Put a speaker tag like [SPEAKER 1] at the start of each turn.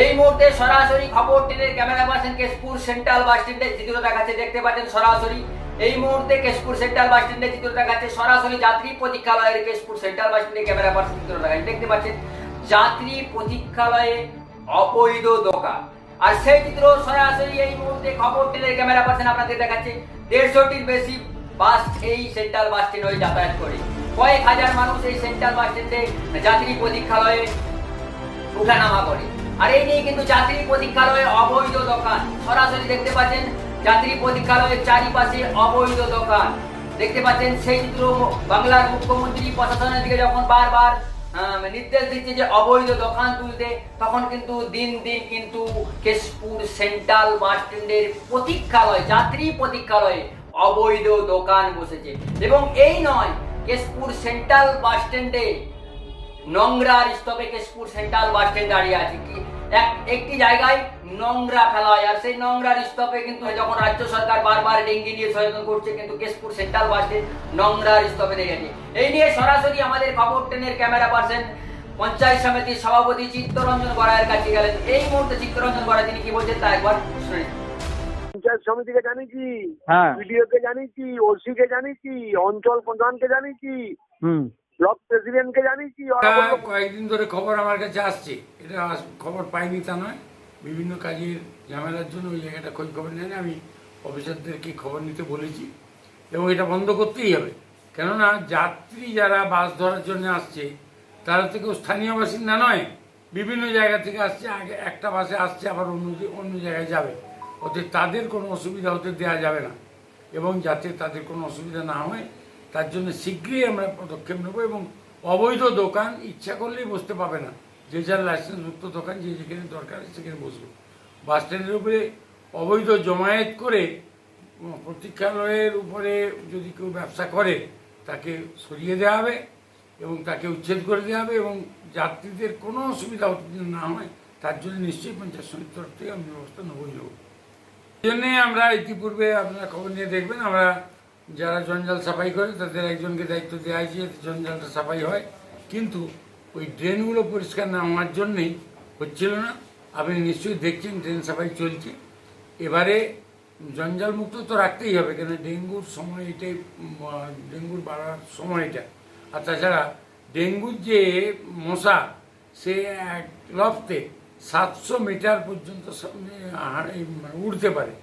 [SPEAKER 1] এই মুহূর্তে সরাসরি খবর ট্রেনের ক্যামেরা পাচ্ছেন কেশপুর সেন্ট্রাল বাস স্ট্যান্ডে চিত্র দেখাচ্ছে দেখতে পাচ্ছেন সরাসরি। এই মুহূর্তে কেশপুর সেন্ট্রাল বাস স্ট্যান্ডে চিত্র দেখাচ্ছে সরাসরি যাত্রী প্রতীক্ষালয়ের কেশপুর সেন্ট্রাল বাস স্ট্যান্ডে ক্যামেরা পাচ্ছেন চিত্র দেখাচ্ছে দেখতে পাচ্ছেন। যাত্রী প্রতীক্ষালয়ে অবৈধ দোকান। আর সেই চিত্র সরাসরি এই মুহূর্তে খবর ট্রেনের ক্যামেরা পাচ্ছেন আপনাদের দেখাচ্ছে। দেড়শোটির বেশি বাস এই সেন্ট্রাল বাস স্ট্যান্ড হয়ে যাতায়াত করে। কয়েক হাজার মানুষ এই সেন্ট্রাল বাস স্ট্যান্ডে যাত্রী প্রতীক্ষালয়ে উঠানামা করে। আর এই নিয়ে কিন্তু যাত্রী প্রতীক্ষালয়ে অবৈধ দোকান। সরাসরি দেখতে পাচ্ছেন, যাত্রী প্রতীক্ষালয়ের চারিপাশে অবৈধ দোকান। দেখতে পাচ্ছেন সেই চিত্র বাংলার মুখ্যমন্ত্রী প্রশাসনের দিকে যখন বারবার নির্দেশ দিচ্ছে যে অবৈধ দোকান তুলতে, তখন কিন্তু দিন দিন কিন্তু কেশপুর সেন্ট্রাল বাস স্ট্যান্ডের প্রতীক্ষালয়, যাত্রী প্রতীক্ষালয়ে অবৈধ দোকান বসেছে। এবং এই নয়, কেশপুর সেন্ট্রাল বাস স্ট্যান্ডে নোংরার স্তবে কেশপুর সেন্ট্রাল বাস স্ট্যান্ড দাঁড়িয়ে আছে। কি? এক- একটি জায়গায় নোংরা ফেলা হয়। আর সেই নোংরার স্তবে কিন্তু যখন রাজ্য সরকার বারবার ডেঙ্গি নিয়ে সচেতন করছে কিন্তু কেশপুর সেন্ট্রাল বাস স্ট্যান্ড নোংরার স্তবে দেখেছে এই নিয়ে সরাসরি আমাদের খবর ট্রেনের ক্যামেরা পার্সেন পঞ্চায়েত সমিতির সভাপতি চিত্তরঞ্জন গড়াইয়ের কাছে গেলেন। এই মুহূর্তে চিত্তরঞ্জন গড়াই তিনি কি বলছেন তা একবার শুনে
[SPEAKER 2] পঞ্চায়েত সমিতিকে জানিয়েছি
[SPEAKER 3] হ্যাঁ।
[SPEAKER 2] বিডিওকে জানিয়েছি ওসিকে জানিয়েছি অঞ্চল প্রধানকে জানিয়েছি।
[SPEAKER 3] হুম।
[SPEAKER 2] ব্লক প্রেসিডেন্টকে জানিয়েছি
[SPEAKER 4] কয়েকদিন ধরে খবর আমার কাছে আসছে। এটা খবর পাইনি তা নয়। বিভিন্ন কাজের ঝামেলার জন্য ওই জায়গাটা খোঁজ খবর নেয় না আমি অফিসারদেরকে খবর নিতে বলেছি এবং এটা বন্ধ করতেই হবে। কেননা যাত্রী যারা বাস ধরার জন্য আসছে তারা কেউ স্থানীয় বাসিন্দা নয়। বিভিন্ন জায়গা থেকে আসছে আগে একটা বাসে আসছে আবার অন্য অন্য জায়গায় যাবে। ওতে তাদের কোনো অসুবিধা হতে দেওয়া যাবে না। এবং যাতে তাদের কোনো অসুবিধা না হয় তার জন্য শীঘ্রই আমরা পদক্ষেপ নেব এবং অবৈধ দোকান ইচ্ছা করলেই বসতে পাবে না। যে যার লাইসেন্সযুক্ত দোকান, যে যেখানে দরকার সেখানে বসবে। বাস স্ট্যান্ডের উপরে অবৈধ জমায়েত করে প্রতীক্ষালয়ের উপরে যদি কেউ ব্যবসা করে, তাকে সরিয়ে দেওয়া হবে এবং তাকে উচ্ছেদ করে দেওয়া হবে এবং যাত্রীদের কোনো অসুবিধা না হয়, তার জন্য নিশ্চয়ই পঞ্চায়েত সমিতির তরফ থেকে আমি ব্যবস্থা নেবই নেব। জন্যে আমরা ইতিপূর্বে আপনারা খবর নিয়ে দেখবেন, আমরা যারা জঞ্জাল সাফাই করে, তাদের একজনকে দায়িত্ব দেওয়া হয়েছে যাতে জঞ্জালটা সাফাই হয়। কিন্তু ওই ড্রেনগুলো পরিষ্কার না হওয়ার জন্যেই হচ্ছিল না। আপনি নিশ্চয়ই দেখছেন, ড্রেন সাফাই চলছে। এবারে জঞ্জাল মুক্ত তো রাখতেই হবে, কেন ডেঙ্গুর সময় এটাই ডেঙ্গুর বাড়ার সময় এটা। আর তাছাড়া ডেঙ্গুর যে মশা, সে এক লফতে সাতশো মিটার পর্যন্ত এই উড়তে পারে।